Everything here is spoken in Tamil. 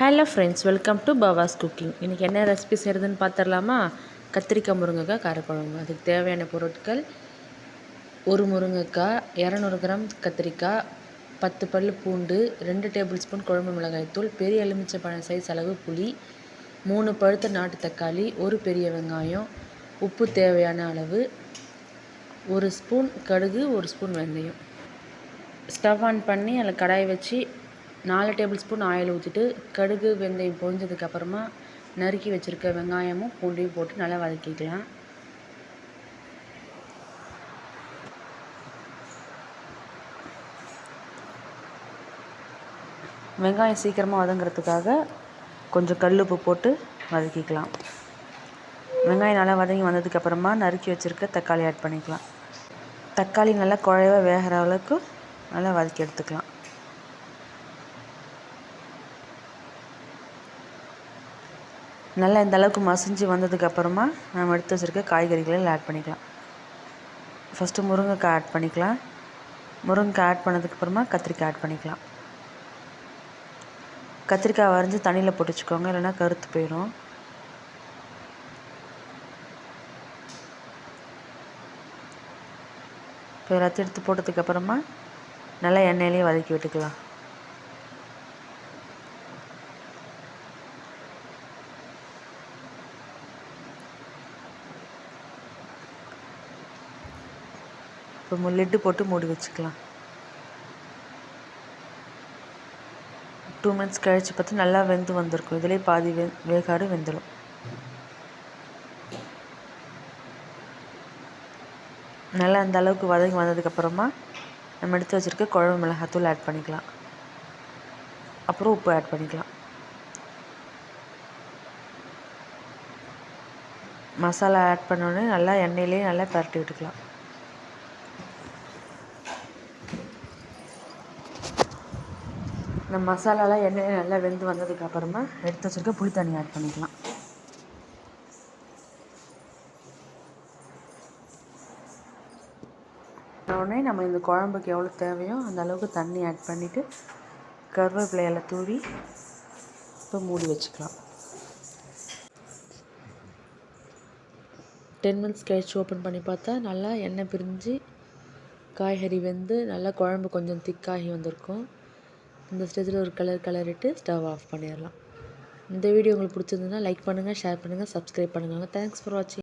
Hello friends welcome to Bava's cooking இன்றைக்கி என்ன ரெசிபி செய்கிறதுன்னு பார்த்துடலாமா கத்திரிக்காய் முருங்கைக்காய் காரக்குழம்பு. அதுக்கு தேவையான பொருட்கள் ஒரு முருங்கைக்காய் இரநூறு கிராம் கத்திரிக்காய் பத்து பல் பூண்டு ரெண்டு டேபிள் ஸ்பூன் குழம்பு மிளகாய்த்தூள் பெரிய எலுமிச்சை பழம் சைஸ் அளவு புளி மூணு பழுத்த நாட்டு தக்காளி ஒரு பெரிய வெங்காயம் உப்பு தேவையான அளவு ஒரு ஸ்பூன் கடுகு ஒரு ஸ்பூன் வெந்தயம். ஸ்டவ் ஆன் பண்ணி அதில் கடாய் வச்சு நாலு டேபிள் ஸ்பூன் ஆயில் ஊற்றிட்டு கடுகு வெந்தயம் பொரிஞ்சதுக்கப்புறமா நறுக்கி வச்சுருக்க வெங்காயமும் பூண்டையும் போட்டு நல்லா வதக்கிக்கலாம். வெங்காயம் சீக்கிரமாக வதங்குறதுக்காக கொஞ்சம் கல் உப்பு போட்டு வதக்கிக்கலாம். வெங்காயம் நல்லா வதங்கி வந்ததுக்கப்புறமா நறுக்கி வச்சுருக்க தக்காளி ஆட் பண்ணிக்கலாம். தக்காளி நல்லா குழைவாக வேகிற அளவுக்கு நல்லா வதக்கி எடுத்துக்கலாம். நல்லா இந்த அளவுக்கு மசிஞ்சு வந்ததுக்கப்புறமா நம்ம எடுத்து வச்சுருக்க காய்கறிகளை ஆட் பண்ணிக்கலாம். ஃபஸ்ட்டு முருங்கைக்காய் ஆட் பண்ணிக்கலாம். முருங்கைக்காய் ஆட் பண்ணதுக்கப்புறமா கத்திரிக்காய் ஆட் பண்ணிக்கலாம். கத்திரிக்காய் வரைஞ்சி தண்ணியில் போட்டு வச்சுக்கோங்க இல்லைன்னா கருத்து போயிடும் இப்போ எல்லாத்தையும் எடுத்து போட்டதுக்கப்புறமா நல்லா எண்ணெயிலையும் வதக்கி விட்டுக்கலாம். இப்போ லிட்டு போட்டு மூடி வச்சுக்கலாம். டூ மினிட்ஸ் கழித்து பார்த்து நல்லா வெந்து வந்திருக்கும். இதிலே பாதி வெ வேகாடு வெந்துடும் நல்லா அந்த அளவுக்கு வதங்கி வந்ததுக்கப்புறமா நம்ம எடுத்து வச்சுருக்க குழம்பு மிளகாத்தூள் ஆட் பண்ணிக்கலாம். அப்புறம் உப்பு ஆட் பண்ணிக்கலாம். மசாலா ஆட் பண்ணோடனே நல்லா எண்ணெயிலே நல்லா பரட்டி விட்டுக்கலாம். இந்த மசாலாலாம் எண்ணெயில் நல்லா வெந்து வந்ததுக்கப்புறமா எடுத்து வச்சுருக்க புளி தண்ணி ஆட் பண்ணிக்கலாம். உடனே நம்ம இந்த குழம்புக்கு எவ்வளோ தேவையோ அந்த அளவுக்கு தண்ணி ஆட் பண்ணிவிட்டு கருவேப்பிலையெல்லாம் தூவி இப்போ மூடி வச்சுக்கலாம். டென் மினிட்ஸ் கழிச்சு ஓப்பன் பண்ணி பார்த்தா நல்லா எண்ணெய் பிரிஞ்சு காய்கறி வெந்து நல்லா குழம்பு கொஞ்சம் திக்காகி வந்திருக்கும். இந்த ஸ்டேஜில் ஒரு கலர் கலரிட்டு ஸ்டவ் ஆஃப் பண்ணிடலாம். இந்த வீடியோ உங்களுக்கு பிடிச்சிருந்ததுன்னா லைக் பண்ணுங்கள் ஷேர் பண்ணுங்கள் சப்ஸ்கிரைப் பண்ணுங்கள் தேங்க்ஸ் ஃபார் வாட்சிங்